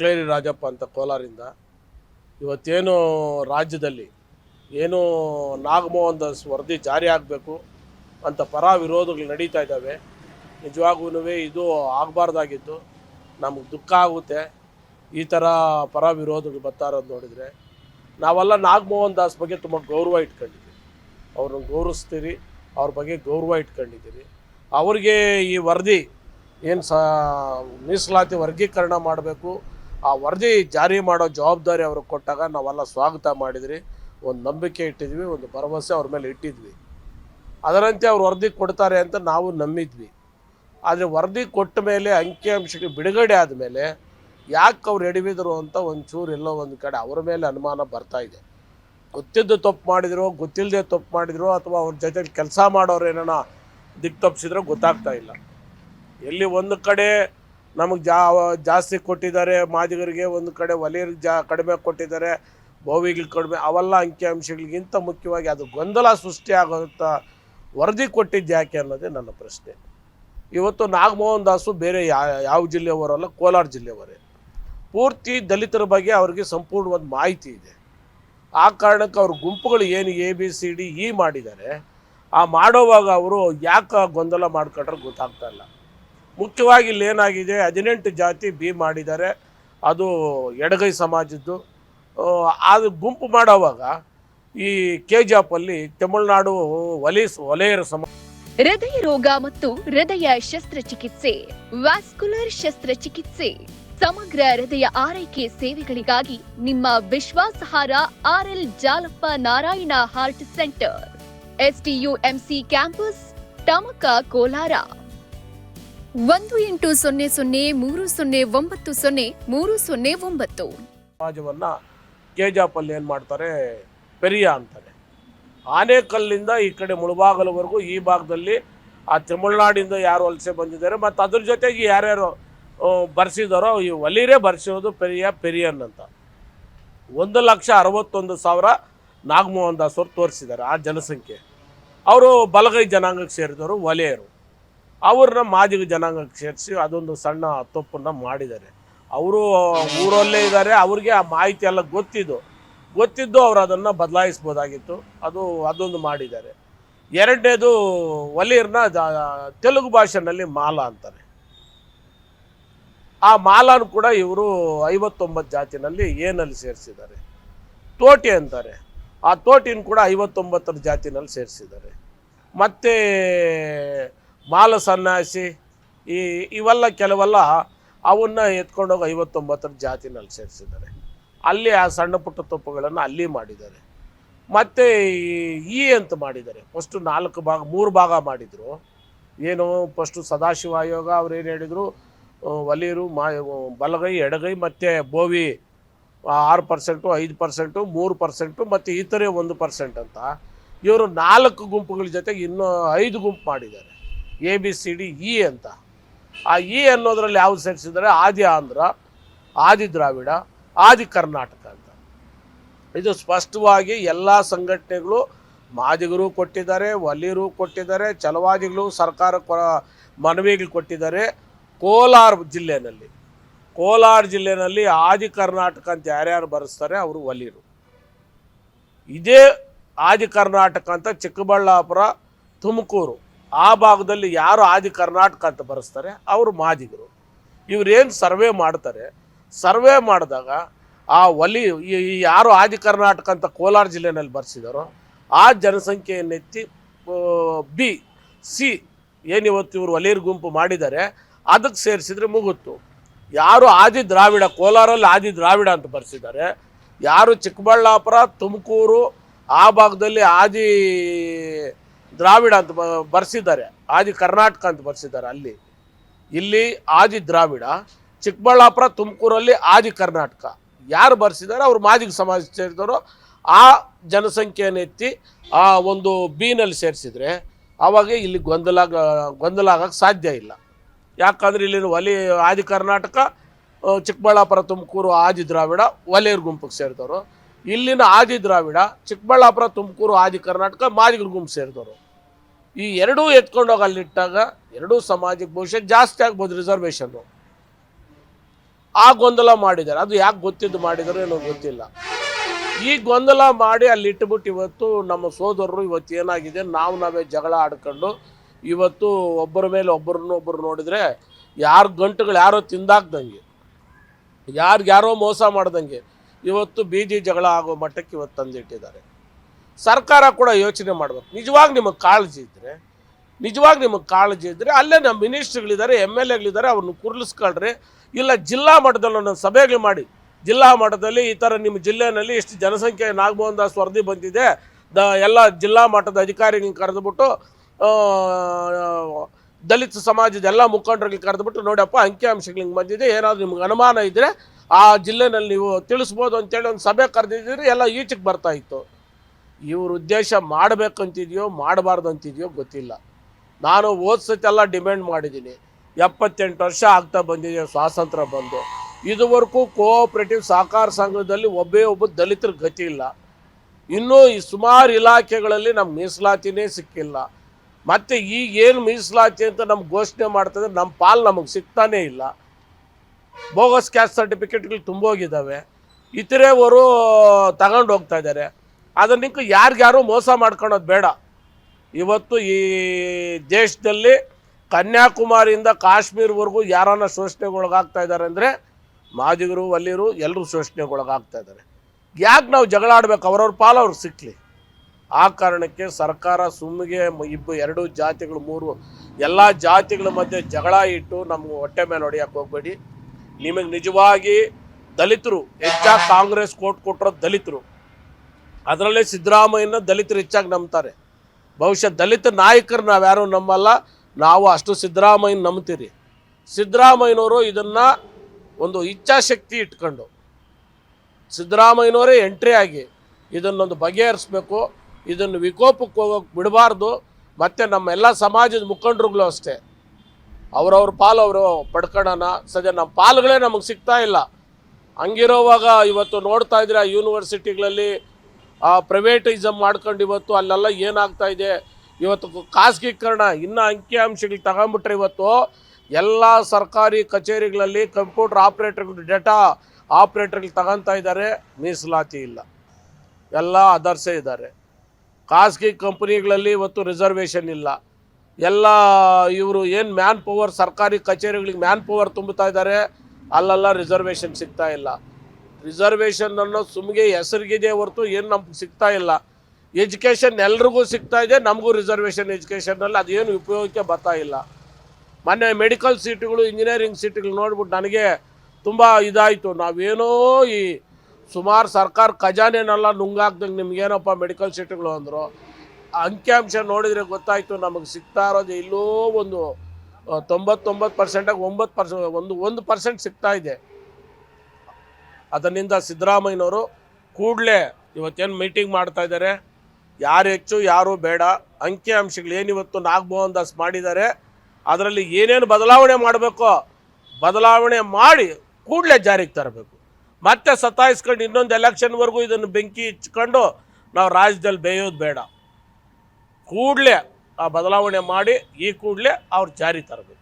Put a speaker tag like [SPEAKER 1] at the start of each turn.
[SPEAKER 1] ಅಕ್ಲೇರಿ ರಾಜಪ್ಪ ಅಂತ ಕೋಲಾರಿಂದ ಇವತ್ತೇನು ರಾಜ್ಯದಲ್ಲಿ ಏನು ನಾಗಮೋಹನ್ ದಾಸ್ ವರದಿ ಜಾರಿ ಆಗಬೇಕು ಅಂತ ಪರ ವಿರೋಧಗಳು ನಡೀತಾ ಇದ್ದಾವೆ. ನಿಜವಾಗೂ ಇದು ಆಗಬಾರ್ದಾಗಿತ್ತು. ನಮಗೆ ದುಃಖ ಆಗುತ್ತೆ. ಈ ಥರ ಪರ ವಿರೋಧಗಳು ಬರ್ತಾ ಇರೋದು ನೋಡಿದರೆ ನಾವೆಲ್ಲ ನಾಗಮೋಹನ್ ದಾಸ್ ಬಗ್ಗೆ ತುಂಬ ಗೌರವ ಇಟ್ಕೊಂಡಿದ್ದೀವಿ. ಅವ್ರನ್ನ ಗೌರವಿಸ್ತೀರಿ, ಅವ್ರ ಬಗ್ಗೆ ಗೌರವ ಇಟ್ಕೊಂಡಿದ್ದೀರಿ. ಅವ್ರಿಗೆ ಈ ವರದಿ ಏನು ಸ ಮೀಸಲಾತಿ ವರ್ಗೀಕರಣ ಮಾಡಬೇಕು ಆ ವರದಿ ಜಾರಿ ಮಾಡೋ ಜವಾಬ್ದಾರಿ ಅವ್ರಿಗೆ ಕೊಟ್ಟಾಗ ನಾವೆಲ್ಲ ಸ್ವಾಗತ ಮಾಡಿದ್ರಿ. ಒಂದು ನಂಬಿಕೆ ಇಟ್ಟಿದ್ವಿ, ಒಂದು ಭರವಸೆ ಅವ್ರ ಮೇಲೆ ಇಟ್ಟಿದ್ವಿ. ಅದರಂತೆ ಅವ್ರು ವರದಿ ಕೊಡ್ತಾರೆ ಅಂತ ನಾವು ನಂಬಿದ್ವಿ. ಆದರೆ ವರದಿ ಕೊಟ್ಟ ಮೇಲೆ ಅಂಕಿಅಂಶಗಳು ಬಿಡುಗಡೆ ಆದಮೇಲೆ ಯಾಕೆ ಅವ್ರು ಎಡವಿದ್ರು ಅಂತ ಒಂಚೂರು ಎಲ್ಲೋ ಒಂದು ಕಡೆ ಅವ್ರ ಮೇಲೆ ಅನುಮಾನ ಬರ್ತಾ ಇದೆ. ಗೊತ್ತಿದ್ದು ತಪ್ಪು ಮಾಡಿದ್ರು ಗೊತ್ತಿಲ್ಲದೆ ತಪ್ಪು ಮಾಡಿದ್ರು ಅಥವಾ ಅವ್ರ ಜೊತೆ ಕೆಲಸ ಮಾಡೋರು ಏನೋ ದಿಕ್ಕು ತಪ್ಪಿಸಿದ್ರೋ ಗೊತ್ತಾಗ್ತಾ ಇಲ್ಲ. ಎಲ್ಲಿ ಒಂದು ಕಡೆ ನಮಗೆ ಜಾ, ಜಾಸ್ತಿ ಕೊಟ್ಟಿದ್ದಾರೆ. ಮಾದಿಗರಿಗೆ ಒಂದು ಕಡೆ ಒಲೆಯರಿಗೆ ಜಾ, ಕಡಿಮೆ ಕೊಟ್ಟಿದ್ದಾರೆ. ಬೋವಿಗಳಿಗೆ ಕಡಿಮೆ, ಅವೆಲ್ಲ ಅಂಕಿಅಂಶಗಳಿಗಿಂತ ಮುಖ್ಯವಾಗಿ ಅದು ಗೊಂದಲ ಸೃಷ್ಟಿ ಆಗೋಂಥ ವರದಿ ಕೊಟ್ಟಿದ್ದು ಯಾಕೆ ಅನ್ನೋದೇ ನನ್ನ ಪ್ರಶ್ನೆ. ಇವತ್ತು ನಾಗಮೋಹನ್ ದಾಸು ಬೇರೆ ಯಾ, ಯಾವ ಜಿಲ್ಲೆಯವರಲ್ಲ ಕೋಲಾರ ಜಿಲ್ಲೆಯವರೇ. ಪೂರ್ತಿ ದಲಿತರ ಬಗ್ಗೆ ಅವರಿಗೆ ಸಂಪೂರ್ಣವಾದ ಮಾಹಿತಿ ಇದೆ. ಆ ಕಾರಣಕ್ಕೆ ಅವ್ರ ಗುಂಪುಗಳು ಏನು A, B, C, D, E ಮಾಡಿದ್ದಾರೆ, ಆ ಮಾಡೋವಾಗ ಅವರು ಯಾಕೆ ಗೊಂದಲ ಮಾಡ್ಕೊಂಡ್ರೆ ಗೊತ್ತಾಗ್ತಾ ಇಲ್ಲ. ಮುಖ್ಯವಾಗಿ ಇಲ್ಲಿ ಏನಾಗಿದೆ, ಹದಿನೆಂಟು ಜಾತಿ ಬಿ ಮಾಡಿದ್ದಾರೆ, ಅದು ಎಡಗೈ ಸಮಾಜದ್ದು. ಅದು ಗುಂಪು ಮಾಡೋವಾಗ ಈ ಕೆ ಜಿ ಅಲ್ಲಿ ತಮಿಳುನಾಡು ವಲೀಸ್, ವಲಯರ ಸಮ,
[SPEAKER 2] ಹೃದಯ ರೋಗ ಮತ್ತು ಹೃದಯ ಶಸ್ತ್ರಚಿಕಿತ್ಸೆ, ವ್ಯಾಸ್ಕುಲರ್ ಶಸ್ತ್ರಚಿಕಿತ್ಸೆ, ಸಮಗ್ರ ಹೃದಯ ಆರೈಕೆ ಸೇವೆಗಳಿಗಾಗಿ ನಿಮ್ಮ ವಿಶ್ವಾಸಹಾರ R L Jalappa Narayana heart centre STUMC campus Tamaka Kolar. ಒಂದು ಎಂಟು ಸೊನ್ನೆ ಸೊನ್ನೆ ಮೂರು ಸೊನ್ನೆ ಒಂಬತ್ತು ಸೊನ್ನೆ ಮೂರು ಸೊನ್ನೆ ಒಂಬತ್ತು.
[SPEAKER 1] ಸಮಾಜವನ್ನ ಕೇಜಾಪಲ್ಲಿ ಏನ್ ಮಾಡ್ತಾರೆ? ಪೆರಿಯ ಅಂತಾರೆ. ಆನೆಕಲ್ಲಿಂದ ಈ ಕಡೆ ಮುಳುಬಾಗಲವರೆಗೂ ಈ ಭಾಗದಲ್ಲಿ ಆ ತಮಿಳ್ನಾಡಿಂದ ಯಾರು ವಲಸೆ ಬಂದಿದ್ದಾರೆ ಮತ್ತು ಅದ್ರ ಜೊತೆಗೆ ಯಾರ್ಯಾರು ಬರ್ಸಿದಾರೋ ಈ ಒಲಿರೇ ಬರ್ಸಿರೋದು ಪೆರಿಯ, ಪೆರಿಯನ್ ಅಂತ. ಒಂದು ಲಕ್ಷ ಅರವತ್ತೊಂದು ಸಾವಿರ ನಾಗಮೋಹನ್ ದಾಸ್ ಅವರು ತೋರಿಸಿದ್ದಾರೆ ಆ ಜನಸಂಖ್ಯೆ. ಅವರು ಬಲಗೈ ಜನಾಂಗಕ್ಕೆ ಸೇರಿದವರು ವಲಯರು. ಅವ್ರನ್ನ ಮಾದಿಗ ಜನಾಂಗಕ್ಕೆ ಸೇರಿಸಿ ಅದೊಂದು ಸಣ್ಣ ತಪ್ಪನ್ನು ಮಾಡಿದ್ದಾರೆ. ಅವರು ಊರಲ್ಲೇ ಇದ್ದಾರೆ, ಅವ್ರಿಗೆ ಆ ಮಾಹಿತಿ ಎಲ್ಲ ಗೊತ್ತಿದ್ದು. ಗೊತ್ತಿದ್ದು ಅವರು ಅದನ್ನು ಬದಲಾಯಿಸ್ಬೋದಾಗಿತ್ತು. ಅದು ಅದೊಂದು ಮಾಡಿದ್ದಾರೆ. ಎರಡನೇದು ವಲೀರ್ನ ತೆಲುಗು ಭಾಷೆನಲ್ಲಿ ಮಾಲ ಅಂತಾರೆ. ಆ ಮಾಲಾನು ಕೂಡ ಇವರು ಐವತ್ತೊಂಬತ್ತು ಜಾತಿನಲ್ಲಿ ಏನಲ್ಲಿ ಸೇರಿಸಿದ್ದಾರೆ. ತೋಟಿ ಅಂತಾರೆ. ಆ ತೋಟಿನ ಕೂಡ ಐವತ್ತೊಂಬತ್ತರ ಜಾತಿನಲ್ಲಿ ಸೇರಿಸಿದ್ದಾರೆ. ಮತ್ತು ಮಾಲ ಸನ್ಯಾಸಿ ಈ ಇವೆಲ್ಲ ಕೆಲವೆಲ್ಲ ಅವನ್ನ ಎತ್ಕೊಂಡೋಗಿ ಐವತ್ತೊಂಬತ್ತರ ಜಾತಿನಲ್ಲಿ ಸೇರಿಸಿದ್ದಾರೆ. ಅಲ್ಲಿ ಆ ಸಣ್ಣ ಪುಟ್ಟ ತಪ್ಪುಗಳನ್ನು ಅಲ್ಲಿ ಮಾಡಿದ್ದಾರೆ. ಮತ್ತು ಈ ಅಂತ ಮಾಡಿದ್ದಾರೆ. ಫಸ್ಟು ನಾಲ್ಕು ಭಾಗ, ಮೂರು ಭಾಗ ಮಾಡಿದರು. ಏನು ಫಸ್ಟು ಸದಾಶಿವ ಆಯೋಗ ಅವ್ರು ಏನು ಹೇಳಿದರು? ಒಲಿಯರು ಮಾ ಬಲಗೈ, ಎಡಗೈ, ಮತ್ತು ಬೋವಿ ಆರು ಪರ್ಸೆಂಟು ಐದು ಪರ್ಸೆಂಟು ಮೂರು ಪರ್ಸೆಂಟು ಮತ್ತು ಇತರೆ ಒಂದು ಪರ್ಸೆಂಟ್ ಅಂತ. ಇವರು ನಾಲ್ಕು ಗುಂಪುಗಳ ಜೊತೆಗೆ ಇನ್ನೂ ಐದು ಗುಂಪು ಮಾಡಿದ್ದಾರೆ. A B C D E ಅಂತ. ಆ ಇ ಅನ್ನೋದ್ರಲ್ಲಿ ಯಾವ್ದು ಸೇರಿಸಿದ್ದಾರೆ? ಆದಿ ಆಂಧ್ರ, ಆದಿ ದ್ರಾವಿಡ, ಆದಿ ಕರ್ನಾಟಕ ಅಂತ. ಇದು ಸ್ಪಷ್ಟವಾಗಿ ಎಲ್ಲ ಸಂಘಟನೆಗಳು ಮಾದಿಗರು ಕೊಟ್ಟಿದ್ದಾರೆ, ವಲೀರು ಕೊಟ್ಟಿದ್ದಾರೆ ಚಲವಾದಿಗಳು ಸರ್ಕಾರ ಮನವಿಗಳು ಕೊಟ್ಟಿದ್ದಾರೆ. ಕೋಲಾರ ಜಿಲ್ಲೆಯಲ್ಲಿ ಕೋಲಾರ ಜಿಲ್ಲೆಯಲ್ಲಿ ಆದಿ ಕರ್ನಾಟಕ ಅಂತ ಯಾರ್ಯಾರು ಬರೆಸ್ತಾರೆ? ಅವರು ವಲೀರು. ಇದೇ ಆದಿ ಕರ್ನಾಟಕ ಅಂತ ಚಿಕ್ಕಬಳ್ಳಾಪುರ, ತುಮಕೂರು. ಆ ಭಾಗದಲ್ಲಿ ಯಾರು ಆದಿ ಕರ್ನಾಟಕ ಅಂತ ಬರೆಸ್ತಾರೆ? ಅವರು ಮಾದಿಗರು. ಇವರೇನು ಸರ್ವೆ ಮಾಡ್ತಾರೆ? ಸರ್ವೆ ಮಾಡಿದಾಗ ಆ ಒಲಿ ಯಾರು ಆದಿ ಕರ್ನಾಟಕ ಅಂತ ಕೋಲಾರ ಜಿಲ್ಲೆನಲ್ಲಿ ಬರೆಸಿದಾರೋ, ಆ ಜನಸಂಖ್ಯೆಯನ್ನೆತ್ತಿ ಬಿ, ಸಿ ಏನಿವತ್ತು ಇವರು ಒಲಿಯರ್ ಗುಂಪು ಮಾಡಿದ್ದಾರೆ, ಅದಕ್ಕೆ ಸೇರಿಸಿದ್ರೆ ಮುಗುತ್ತು. ಯಾರು ಆದಿ ದ್ರಾವಿಡ, ಕೋಲಾರಲ್ಲಿ ಆದಿ ದ್ರಾವಿಡ ಅಂತ ಬರೆಸಿದ್ದಾರೆ, ಯಾರು ಚಿಕ್ಕಬಳ್ಳಾಪುರ, ತುಮಕೂರು, ಆ ಭಾಗದಲ್ಲಿ ಆದಿ ದ್ರಾವಿಡ ಅಂತ ಬರ್ಸಿದ್ದಾರೆ. ಆದಿ ಕರ್ನಾಟಕ ಅಂತ ಬರ್ಸಿದ್ದಾರೆ ಅಲ್ಲಿ. ಇಲ್ಲಿ ಆದಿ ದ್ರಾವಿಡ, ಚಿಕ್ಕಬಳ್ಳಾಪುರ, ತುಮಕೂರಲ್ಲಿ ಆದಿ ಕರ್ನಾಟಕ. ಯಾರು ಬರ್ಸಿದ್ದಾರೆ ಅವರು ಮಾದಿಗ ಸಮಾಜ ಸೇರಿದವರು ಆ ಜನಸಂಖ್ಯೆಯನ್ನು ಎತ್ತಿ ಆ ಒಂದು ಬೀನಲ್ಲಿ ಸೇರಿಸಿದ್ರೆ ಆವಾಗ ಇಲ್ಲಿ ಗೊಂದಲ ಗೊಂದಲ ಆಗೋಕ್ಕೆ ಸಾಧ್ಯ ಇಲ್ಲ. ಯಾಕಂದರೆ ಇಲ್ಲಿನ ಒಲಿ, ಆದಿ ಕರ್ನಾಟಕ ಚಿಕ್ಕಬಳ್ಳಾಪುರ, ತುಮಕೂರು, ಆದಿ ದ್ರಾವಿಡ ಒಲೆಯರ್ ಗುಂಪಿಗೆ ಸೇರಿದವರು. ಇಲ್ಲಿನ ಆದಿ ದ್ರಾವಿಡ, ಚಿಕ್ಕಬಳ್ಳಾಪುರ, ತುಮಕೂರು, ಆದಿ ಕರ್ನಾಟಕ ಮಾದಿಗರ ಗುಂಪು ಸೇರಿದವರು. ಈ ಎರಡೂ ಎತ್ಕೊಂಡೋಗಿ ಅಲ್ಲಿಟ್ಟಾಗ ಎರಡೂ ಸಮಾಜಕ್ಕೆ ಬಹುಶಃ ಜಾಸ್ತಿ ಆಗ್ಬೋದು ರಿಸರ್ವೇಷನ್ನು ಆ ಗೊಂದಲ ಮಾಡಿದ್ದಾರೆ. ಅದು ಯಾಕೆ ಗೊತ್ತಿದ್ದು ಮಾಡಿದಾರೋ ಏನೋ ಗೊತ್ತಿಲ್ಲ. ಈ ಗೊಂದಲ ಮಾಡಿ ಅಲ್ಲಿ ಇಟ್ಬಿಟ್ಟು ಇವತ್ತು ನಮ್ಮ ಸೋದರರು ಇವತ್ತು ಏನಾಗಿದೆ? ನಾವು ನಾವೇ ಜಗಳ ಆಡ್ಕೊಂಡು ಇವತ್ತು ಒಬ್ಬರ ಮೇಲೆ ಒಬ್ಬರನ್ನು ಒಬ್ಬರು ನೋಡಿದರೆ ಯಾರ ಗಂಟುಗಳು ಯಾರೋ ತಿಂದಾಕ್ದಂಗೆ ಯಾರಿಗೆ ಯಾರೋ ಮೋಸ ಮಾಡ್ದಂಗೆ ಇವತ್ತು ಬೀದಿ ಜಗಳ ಆಗೋ ಮಟ್ಟಕ್ಕೆ ಇವತ್ತು ತಂದಿಟ್ಟಿದ್ದಾರೆ. ಸರ್ಕಾರ ಕೂಡ ಯೋಚನೆ ಮಾಡ್ಬೇಕು. ನಿಜವಾಗಿ ನಿಮಗೆ ಕಾಳಜಿ ಇದ್ದರೆ ನಿಜವಾಗಿ ನಿಮಗೆ ಕಾಳಜಿ ಇದ್ದರೆ ಅಲ್ಲೇ ನಮ್ಮ ಮಿನಿಸ್ಟ್ರ್ಗಳಿದ್ದಾರೆ, ಎಂ ಎಲ್ ಎಗಳಿದ್ದಾರೆ, ಅವ್ರನ್ನ ಕುರ್ಲಿಸ್ಕೊಳ್ರಿ. ಇಲ್ಲ ಜಿಲ್ಲಾ ಮಟ್ಟದಲ್ಲಿ ಒಂದೊಂದು ಸಭೆಗಳು ಮಾಡಿ. ಜಿಲ್ಲಾ ಮಟ್ಟದಲ್ಲಿ ಈ ಥರ ನಿಮ್ಮ ಜಿಲ್ಲೆಯಲ್ಲಿ ಇಷ್ಟು ಜನಸಂಖ್ಯೆ ನಾಗಮೋಹನ್ ದಾಸ್ ವರದಿ ಬಂದಿದೆ. ದ ಎಲ್ಲ ಜಿಲ್ಲಾ ಮಟ್ಟದ ಅಧಿಕಾರಿಗಳನ್ನ ಕರೆದುಬಿಟ್ಟು ದಲಿತ ಸಮಾಜದ ಎಲ್ಲ ಮುಖಂಡರಿಗೆ ಕರೆದುಬಿಟ್ಟು, ನೋಡಪ್ಪ ಅಂಕಿಅಂಶಗಳು ಹಿಂಗೆ ಬಂದಿದೆ. ಏನಾದರೂ ನಿಮ್ಗೆ ಅನುಮಾನ ಇದ್ದರೆ ಆ ಜಿಲ್ಲೆನಲ್ಲಿ ನೀವು ತಿಳಿಸ್ಬೋದು ಅಂತೇಳಿ ಒಂದು ಸಭೆ ಕರೆದಿದ್ದೀರಿ, ಎಲ್ಲ ಈಚೆಗೆ ಬರ್ತಾ ಇತ್ತು. ಇವ್ರ ಉದ್ದೇಶ ಮಾಡಬೇಕಂತಿದೆಯೋ, ಮಾಡಬಾರ್ದು ಅಂತಿದೆಯೋ ಗೊತ್ತಿಲ್ಲ. ನಾನು ಹೋದ ಸತಿ ಎಲ್ಲ ಡಿಮ್ಯಾಂಡ್ ಮಾಡಿದ್ದೀನಿ. ಎಪ್ಪತ್ತೆಂಟು ವರ್ಷ ಆಗ್ತಾ ಬಂದಿದೆ, ಸ್ವಾತಂತ್ರ್ಯ ಬಂದು. ಇದುವರೆಗೂ ಕೋಆಪರೇಟಿವ್ ಸಹಕಾರ ಸಂಘದಲ್ಲಿ ಒಬ್ಬೇ ಒಬ್ಬ ದಲಿತರ ಗತಿ ಇಲ್ಲ. ಇನ್ನೂ ಈ ಸುಮಾರು ಇಲಾಖೆಗಳಲ್ಲಿ ನಮ್ಗೆ ಮೀಸಲಾತಿನೇ ಸಿಕ್ಕಿಲ್ಲ. ಮತ್ತು ಈಗೇನು ಮೀಸಲಾತಿ ಅಂತ ನಮ್ಗೆ ಘೋಷಣೆ ಮಾಡ್ತದೆ ನಮ್ಮ ಪಾಲು ನಮಗೆ ಸಿಗ್ತಾನೇ ಇಲ್ಲ. Bogus caste ಸರ್ಟಿಫಿಕೇಟ್ಗಳು ತುಂಬೋಗಿದ್ದಾವೆ. ಇತರೆಯವರು ತಗೊಂಡು ಹೋಗ್ತಾ ಇದ್ದಾರೆ. ಅದನ್ನ ಯಾರಿಗ್ಯಾರು ಮೋಸ ಮಾಡ್ಕೊಳೋದು ಬೇಡ. ಇವತ್ತು ಈ ದೇಶದಲ್ಲಿ ಕನ್ಯಾಕುಮಾರಿಯಿಂದ ಕಾಶ್ಮೀರ್ವರೆಗೂ ಯಾರನ್ನ ಶೋಷಣೆಗೊಳಗಾಗ್ತಾ ಇದ್ದಾರೆ ಅಂದರೆ ಮಾದಿಗರು ವಲ್ಲಿರು ಎಲ್ಲರೂ ಶೋಷಣೆಗೊಳಗಾಗ್ತಾ ಇದ್ದಾರೆ. ಯಾಕೆ ನಾವು ಜಗಳ ಆಡ್ಬೇಕು? ಅವ್ರವ್ರ ಪಾಲು ಅವ್ರಿಗೆ ಸಿಕ್ಕಲಿ ಆ ಕಾರಣಕ್ಕೆ ಸರ್ಕಾರ ಸುಮ್ಮಿಗೆ ಇಬ್ಬ ಎರಡು ಜಾತಿಗಳು, ಮೂರು ಎಲ್ಲ ಜಾತಿಗಳ ಮಧ್ಯೆ ಜಗಳ ಇಟ್ಟು ನಮ್ಗೆ ಹೊಟ್ಟೆ ಮೇಲೆ ಹೊಡೆಯಕ್ಕೆ ಹೋಗ್ಬೇಡಿ. ನಿಮಗೆ ನಿಜವಾಗಿ ದಲಿತರು ಹೆಚ್ಚಾಗಿ ಕಾಂಗ್ರೆಸ್ ಕೋಟ್ ಕೊಟ್ಟರೋ ದಲಿತರು. ಅದರಲ್ಲೇ ಸಿದ್ದರಾಮಯ್ಯನ ದಲಿತರು ಹೆಚ್ಚಾಗಿ ನಂಬ್ತಾರೆ. ಬಹುಶಃ ದಲಿತ ನಾಯಕರು ನಾವು ಯಾರು ನಂಬಲ್ಲ, ನಾವು ಅಷ್ಟು ಸಿದ್ದರಾಮಯ್ಯನ ನಂಬ್ತೀರಿ. ಸಿದ್ದರಾಮಯ್ಯನವರು ಇದನ್ನು ಒಂದು ಇಚ್ಛಾಶಕ್ತಿ ಇಟ್ಕೊಂಡು, ಸಿದ್ದರಾಮಯ್ಯನವರೇ ಎಂಟ್ರಿ ಆಗಿ ಇದನ್ನೊಂದು ಬಗೆಹರಿಸ್ಬೇಕು, ಇದನ್ನು ವಿಕೋಪಕ್ಕೆ ಹೋಗೋಕೆ ಬಿಡಬಾರ್ದು, ಮತ್ತು ನಮ್ಮ ಎಲ್ಲ ಸಮಾಜದ ಮುಖಂಡರುಗಳು ಅಷ್ಟೇ. ಅವ್ರವ್ರ ಪಾಲು ಅವರು ಪಡ್ಕೊಳ್ಳೋಣ ಸದ್ಯ ನಮ್ಮ ಪಾಲುಗಳೇ ನಮಗೆ ಸಿಗ್ತಾ ಇಲ್ಲ. ಹಂಗಿರೋವಾಗ ಇವತ್ತು ನೋಡ್ತಾ ಇದ್ರೆ ಆ ಯೂನಿವರ್ಸಿಟಿಗಳಲ್ಲಿ ಪ್ರೈವೇಟೈಸಮ್ ಮಾಡ್ಕೊಂಡು ಇವತ್ತು ಅಲ್ಲೆಲ್ಲ ಏನಾಗ್ತಾ ಇದೆ? ಇವತ್ತು ಖಾಸಗೀಕರಣ, ಇನ್ನೂ ಅಂಕಿಅಂಶಗಳು ತಗೊಂಬಿಟ್ರೆ ಇವತ್ತು ಎಲ್ಲ ಸರ್ಕಾರಿ ಕಚೇರಿಗಳಲ್ಲಿ ಕಂಪ್ಯೂಟರ್ ಆಪ್ರೇಟರ್ಗಳು, ಡೇಟಾ ಆಪ್ರೇಟರ್ಗಳು ತಗೊತಾ ಇದ್ದಾರೆ. ಮೀಸಲಾತಿ ಇಲ್ಲ. ಎಲ್ಲ ಅದರ್ಸೇ ಇದ್ದಾರೆ. ಖಾಸಗಿ ಕಂಪ್ನಿಗಳಲ್ಲಿ ಇವತ್ತು ರಿಸರ್ವೇಷನ್ ಇಲ್ಲ. ಎಲ್ಲ ಇವರು ಏನು ಮ್ಯಾನ್ ಪವರ್ ಸರ್ಕಾರಿ ಕಚೇರಿಗಳಿಗೆ ಮ್ಯಾನ್ ಪವರ್ ತುಂಬುತ್ತಾ ಇದ್ದಾರೆ, ಅಲ್ಲೆಲ್ಲ ರಿಸರ್ವೇಷನ್ ಸಿಗ್ತಾ ಇಲ್ಲ. ರಿಸರ್ವೇಷನ್ ಅನ್ನೋ ಸುಮ್ಗೆ ಹೆಸರಿಗಿದೆ ಹೊರತು ಏನು ನಮ್ಗೆ ಸಿಗ್ತಾ ಇಲ್ಲ. ಎಜುಕೇಷನ್ ಎಲ್ರಿಗೂ ಸಿಗ್ತಾ ಇದೆ, ನಮಗೂ ರಿಸರ್ವೇಷನ್ ಎಜುಕೇಷನಲ್ಲಿ ಅದೇನು ಉಪಯೋಗಕ್ಕೆ ಬರ್ತಾ ಇಲ್ಲ. ಮೊನ್ನೆ ಮೆಡಿಕಲ್ ಸೀಟುಗಳು, ಇಂಜಿನಿಯರಿಂಗ್ ಸೀಟುಗಳು ನೋಡ್ಬಿಟ್ಟು ನನಗೆ ತುಂಬ ಇದಾಯಿತು. ನಾವೇನೋ ಈ ಸುಮಾರು ಸರ್ಕಾರ ಖಜಾನೆನೆಲ್ಲ ನುಂಗಾಕ್ದಂಗೆ ನಿಮ್ಗೇನಪ್ಪ ಮೆಡಿಕಲ್ ಸೀಟುಗಳು ಅಂದರು. ಅಂಕಿಅಂಶ ನೋಡಿದರೆ ಗೊತ್ತಾಯಿತು, ನಮಗೆ ಸಿಗ್ತಾ ಇರೋದು ಎಲ್ಲೋ ಒಂದು ತೊಂಬತ್ತೊಂಬತ್ತು ಪರ್ಸೆಂಟಾಗಿ ಒಂಬತ್ತು ಪರ್ಸೆಂಟ್ ಒಂದು ಒಂದು ಪರ್ಸೆಂಟ್ ಸಿಗ್ತಾ ಇದೆ. ಅದರಿಂದ ಸಿದ್ದರಾಮಯ್ಯನವರು ಕೂಡಲೇ ಇವತ್ತೇನು ಮೀಟಿಂಗ್ ಮಾಡ್ತಾ ಇದ್ದಾರೆ, ಯಾರು ಹೆಚ್ಚು, ಯಾರು ಬೇಡ, ಅಂಕಿಅಂಶಗಳು ಏನಿವತ್ತು ನಾಗಮೋಹನ್ ದಾಸ್ ಮಾಡಿದ್ದಾರೆ, ಅದರಲ್ಲಿ ಏನೇನು ಬದಲಾವಣೆ ಮಾಡಬೇಕೋ, ಬದಲಾವಣೆ ಮಾಡಿ ಕೂಡಲೇ ಜಾರಿಗೆ ತರಬೇಕು. ಮತ್ತೆ ಸತಾಯಿಸ್ಕೊಂಡು ಇನ್ನೊಂದು ಎಲೆಕ್ಷನ್ವರೆಗೂ ಇದನ್ನು ಬೆಂಕಿ ಇಚ್ಕೊಂಡು ನಾವು ರಾಜ್ಯದಲ್ಲಿ ಬೇಯೋದು ಬೇಡ. ಕೂಡಲೇ ಆ ಬದಲಾವಣೆ ಮಾಡಿ ಈ ಕೂಡಲೇ ಅವ್ರು ಜಾರಿ ತರಬೇಕು.